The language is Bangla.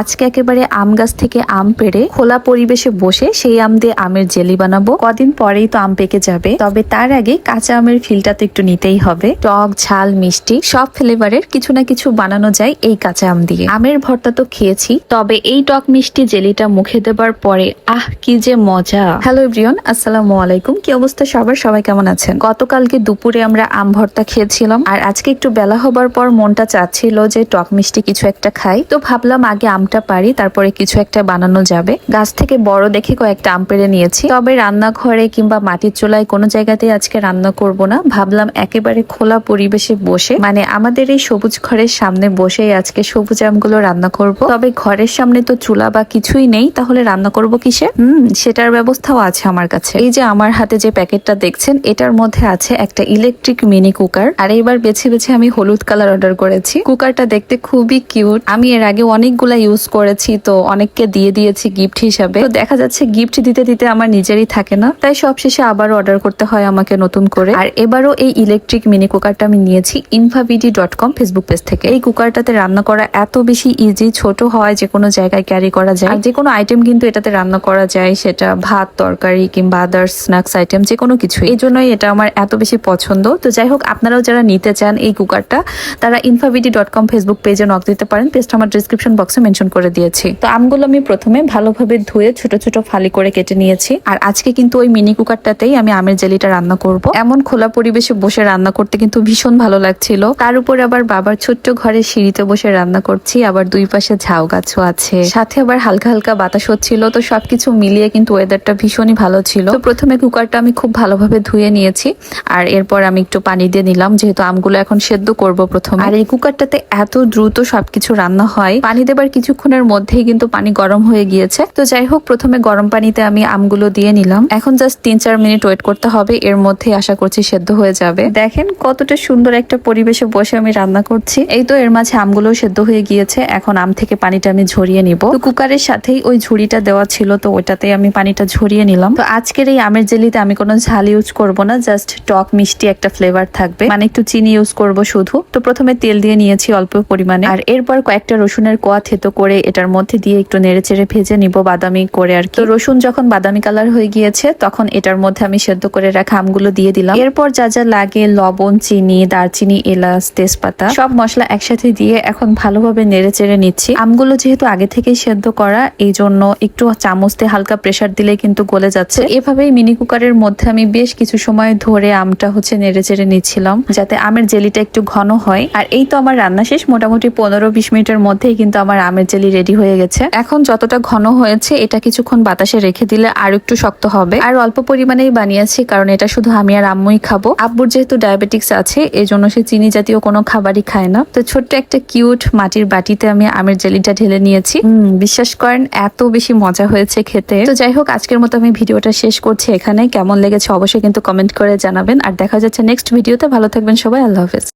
আজকে একেবারে আম গাছ থেকে আম পেড়ে খোলা পরিবেশে বসে সেই আম দিয়ে আমের জেলি বানাবো। কদিন পরেই তো আম পেকে যাবে। তবে তার আগে কাঁচা আমের ফিলটা তো একটু নিতেই হবে। টক, ঝাল, মিষ্টি, সব ফ্লেভারের কিছু না কিছু বানানো যায় এই কাঁচা আম দিয়ে। আমের ভর্তা তো খেয়েছি, তবে এই টক মিষ্টি জেলিটা মুখে দেবার পরে আহ, কি যে মজা। হ্যালো এভরিওন আসসালামু আলাইকুম। কি অবস্থা সবার? সবাই কেমন আছেন? গতকালকে দুপুরে আমরা আম ভর্তা খেয়েছিলাম, আর আজকে একটু বেলা হবার পর মনটা চাচ্ছিল যে টক মিষ্টি কিছু একটা খাই। তো ভাবলাম আগে আমটা পারি, তারপরে কিছু একটা বানানো যাবে। গাছ থেকে বড় দেখে কয়েকটা আম পেড়ে নিয়েছি। তবে রান্নাঘরে কিংবা মাটির চুলায় কোনো জায়গাতে আজকে রান্না করব না। ভাবলাম একেবারে খোলা পরিবেশে বসে মানে আমাদের এই সবুজ ঘরের সামনে বসেই আজকে সবুজ আমগুলো রান্না করব। তবে ঘরের সামনে তো চুলা বা কিছুই নেই, তাহলে রান্না করব কিসে হুম, সেটার ব্যবস্থাও আছে আমার কাছে। এই যে আমার হাতে যে প্যাকেটটা দেখছেন, এটার মধ্যে আছে একটা ইলেকট্রিক মিনি কুকার। আর এবার বেছে বেছে আমি হলুদ কালার অর্ডার করেছি। কুকারটা দেখতে খুবই কিউট। আমি এর আগে অনেকগুলা ইউজ করেছি, তো অনেককে দিয়ে দিয়েছি গিফট হিসাবে। তো দেখা যাচ্ছে গিফট দিতে দিতে আমার নিজেরই থাকে না। তাই সবশেষে আবার অর্ডার করতে হয় আমাকে নতুন করে। আর এবারও এই ইলেকট্রিক মিনি কুকারটা আমি নিয়েছি InfaBD dot com Facebook page থেকে। এই কুকারটাতে রান্না করা এত বেশি ইজি ছোট হয়, যে কোনো জায়গায় ক্যারি করা যায়। যে কোনো আইটেম কিন্তু এটাতে রান্না করা যায়, সেটা ভাত, তরকারি কিংবা আদার্স স্ন্যাক্স আইটেম যে কোনো কিছু এই জন্যই এটা আমার এত বেশি পছন্দ। তো যাই হোক, আপনারাও যারা নিতে চান এই কুকারটা তারা ইনফাবিডি ডট কম ফেসবুক পেজে নক দিতে পারেন। পেজটা আমার ডিসক্রিপশন বক্সে মেনশন করে দিয়েছি। তো আমগুলো আমি প্রথমে ভালোভাবে ধুয়ে ছোট ছোট ফালি করে কেটে নিয়েছি। আর আজকে কিন্তু ওই মিনি কুকারটাতেই আমি আমের জেলিটা রান্না করব। এমন খোলা পরিবেশে বসে রান্না করতে কিন্তু ভীষণ ভালো লাগছিল। তার উপর আবার বাবার ছোট্ট ঘরে সিঁড়িতে বসে রান্না করছি। আবার দুই পাশে ঝাউ গাছও আছে। সাথে আবার হালকা হালকা বাতাস হচ্ছিল। তো সবকিছু মিলিয়ে কিন্তু ওয়েদারটা ভীষণই ভালো ছিল। তো প্রথমে কুকারটা আমি খুব ভালোভাবে ধুয়ে নিয়েছি। আর এরপর আমি একটু পানি দিয়ে নিলাম। যেহেতু আমগুলো এখন সেদ্ধ করব প্রথমে। আর এই কুকারটাতে এত দ্রুত সবকিছু রান্না হয়, পানি দেবার কিছুক্ষণের মধ্যেই কিন্তু পানি গরম হয়ে গিয়েছে। তো যাই হোক, প্রথমে গরম পানিতে আমি আমগুলো দিয়ে নিলাম। এখন জাস্ট তিন চার মিনিট ওয়েট করতে হবে, এর মধ্যেই আশা করছি সেদ্ধ হয়ে যাবে। দেখেন কতটা সুন্দর একটা পরিবেশে বসে আমি রান্না করছি। এই তো এর মাঝে আমগুলো সেদ্ধ হয়ে গিয়েছে, এখন আম থেকে পানিটা আমি ঝরিয়ে নিব। তো কুকারের সাথেই ওই ঝুড়িটা দেওয়া ছিল, তো ওটাতে আমি পানিটা ঝরিয়ে নিলাম। তো আজকের এই আমের জেলিতে আমি কোনো ঝাল ইউজ করব না, জাস্ট টক মিষ্টি একটা ফ্লেভার থাকবে। মানে একটু চিনি ইউজ করব শুধু। তো প্রথমে তেল দিয়ে নিয়েছি অল্প পরিমাণে। আর এরপর কয়েকটা রসুনের কোয়া থেতো করে এটার মধ্যে দিয়ে একটু নেড়ে চেড়ে ভেজে নিব বাদামি করে আর কি। রসুন যখন বাদামি কালার হয়ে গিয়েছে, তখন এটার মধ্যে আমি সেদ্ধ করে রাখা আমগুলো দিয়ে দিলাম। এরপর যা যা লাগে লবণ, চিনি, দারচিনি, এলাচ, তেজপাতা, সব মশলা একসাথে দিয়ে এখন ভালোভাবে নেড়ে চেড়ে নিচ্ছি। আমগুলো যেহেতু আগে থেকেই সেদ্ধ করা, এই জন্য একটু চামচতে হালকা প্রেসার দিলে কিন্তু গলে যাচ্ছে। এভাবেই মিনি কুকারের মধ্যে আমি বেশ কিছু সময় ধরে আমটা হচ্ছে নেড়ে চেড়ে নিচ্ছিলাম, যাতে আমের জেলিটা একটু ঘন হয়। আর এই তো আমার রান্না শেষ, মোটামুটি পনেরো বিশ মিনিটের মধ্যেই কিন্তু আমার আমের জেলি রেডি হয়ে গেছে। এখন যতটা ঘন হয়েছে, এটা কিছুক্ষণ বাতাসে রেখে দিলে আর একটু শক্ত হবে। আর অল্প পরিমাণেই বানিয়েছি, কারণ এটা শুধু আমি আর আম্মুই খাব। আব্বুর যেহেতু ডায়াবেটিক্স আছে এই জন্য সে চিনি জাতীয় কোনো খাবারই খায় না। তো ছোট্ট একটা কিউট মাটির বাটিতে আমি আমের জেলিটা ঢেলে নিয়েছি। বিশ্বাস করেন, এত বেশি মজা হয়েছে খেতে। তো যাই হোক, আজকের মতো আমি ভিডিওটা শেষ করছি এখানে। কেমন লেগেছে অবশ্যই কিন্তু কমেন্ট করে জানাবেন। আর দেখা যাচ্ছে নেক্সট ভিডিওতে ভালো থাকবেন সবাই, আল্লাহ হাফেজ।